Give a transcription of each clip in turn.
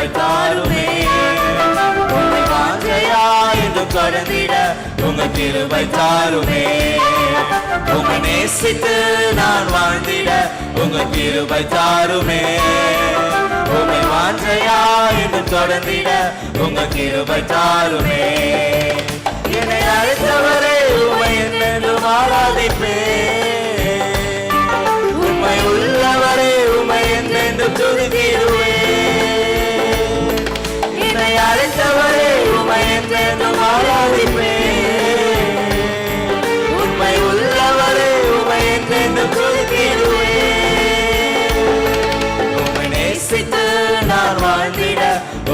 கிருபை தாருமே உம்மை வாஞ்சையா என்று தொடர்ந்திட உங்க கிருபை தாருமே. உங்க நேசித்து நான் வாழ்ந்திட உங்க கிருபை தாருமே. உம்மை வாஞ்சையா என்று தொடர்ந்திட உங்க கிருபை தாருமே. என்னை அழைத்தவரே உண்மை என்னென்றும் வாழாதிப்பே உண்மை உள்ளவரே உண்மை என்னென்று துதித்திடுவேன்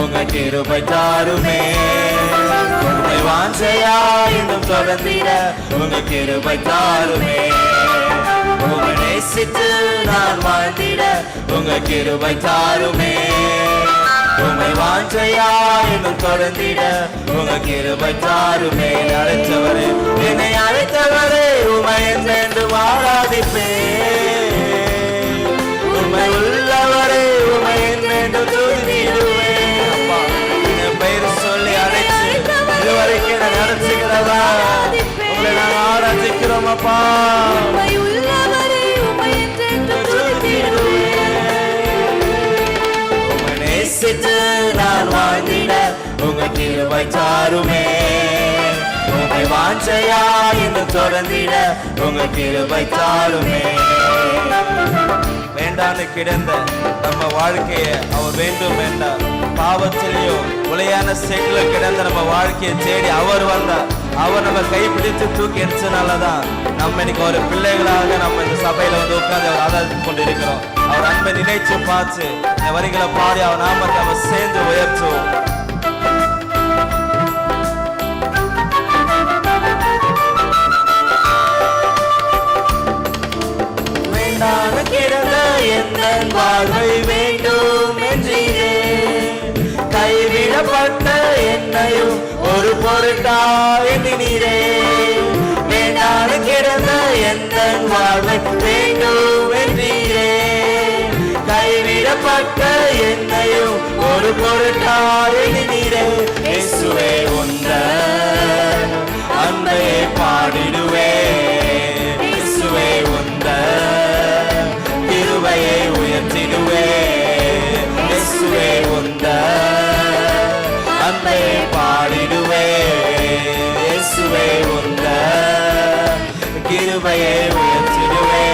உங்க கிருபை தாருமே உம்மை வாஞ்சையா இன்னும் தொடர்ந்திட உங்க கிருபை தாருமே உம்மை நேசித்து நான் வாழ்ந்திட உங்க கிருபை தாருமே உம்மை வாஞ்சையா இன்னும் தொடர்ந்திட உங்க கிருபை தாருமே அழைத்தவரே என்னை அழைத்தவரே உமை என்று வாழாதிப்பே நடத்துகிறதா உங்களை நான் ஆராதிக்கிறோம் அப்பா நேசித்து நான் வாழ்ந்திட உங்க கிருபை தாருமே உம்மை வாஞ்சையா என்று தொடர்ந்திட உங்க கிருபை வேண்டான்னு கிடந்த நம்ம வாழ்க்கையை அவர் வேண்டும் வேண்டாம் பாவத்திலையும் உலையான செக்குல கிடந்த நம்ம வாழ்க்கையை தேடி அவர் வந்தார். அவர் நம்ம கைப்பிடித்து தூக்கி எடுத்தனாலதான் நம்ம இன்னைக்கு ஒரு பிள்ளைகளாக நம்ம இந்த சபையில வந்து உட்கார்ந்து அவர் ஆராதித்து கொண்டிருக்கிறோம். அவர் அன்பை நினைச்சு பார்த்து இந்த வரிகளை பாடி அவர் நாமத்தை நம்ம சேர்ந்து உயர்த்துவோம். என்னையும் ஒரு பொருட்டா எண்ணினீரே வேண்டான கிடந்த எந்த வாழ்வை வேண்டும் என்றீரே கைவிடப்பட்ட என்னையும் ஒரு பொருட்டாய் எண்ணினீரே இயேசுவே உந்த அன்பையை கிருபையை உயர்த்திடுவே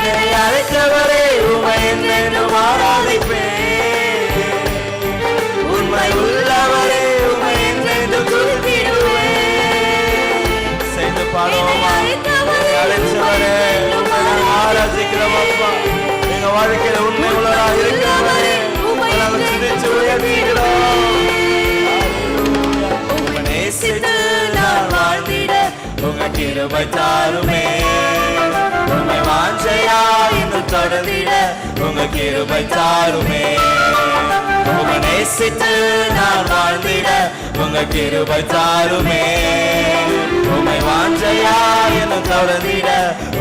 என்னை அழைத்தவரே உமை என்னென்னும் ஆராதிப்பேன் உண்மை உள்ளவரே உமை என்னென்று துதித்திடுவேன் செய்து பாடுவோமா அழைத்தவரே உம்மை ஆராதிக்கிறோம் அப்பா எங்க வாழ்க்கையில உண்மை உள்ளதாக இருக்கிறவரே உம்மை நாங்கள் துதித்து உயர்த்துகிறோம். கிருபை தாருமே உம்மை வாஞ்சையா இன்னும் தொடர்ந்திட உங்க கிருபை தாருமே உம்மை நேசித்து நான் வாழ்ந்திட உங்க கிருபை தாருமே உம்மை வாஞ்சையா இன்னும் தொடர்ந்திட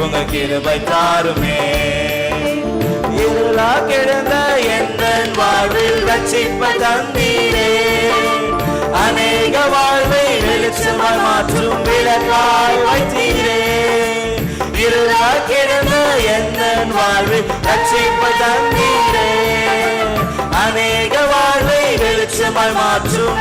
உங்க கிருபை தாருமே இருளா கிடந்த எந்த வாழ்வில் ரட்சிப்ப தந்தி வெளிச்சமாய் மாற்றும் விளக்காய் வைத்தீரே. இருளாய் கிடந்த எந்த வாழ்வில் ரட்சிப்பு தந்தீரே. அநேக வாழ்வை வெளிச்சமாய் மாற்றும்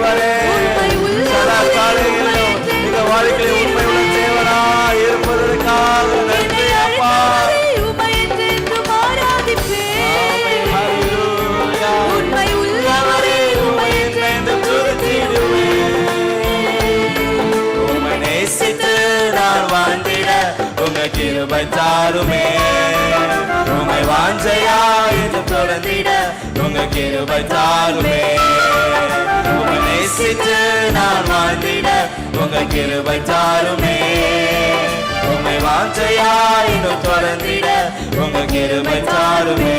ஆண்டவரே. சதா வாழ்க்கையில் கிருபை தாருமே உமை வாஞ்சையா என்று தொடர்ந்திட உங்க கிருபை தாருமே உமை நேசித்து நான் வாழ்ந்திட உங்க கிருபை தாருமே உமை வாஞ்சையா இன்னும் தொடர்ந்திட உங்க கிருபை தாருமே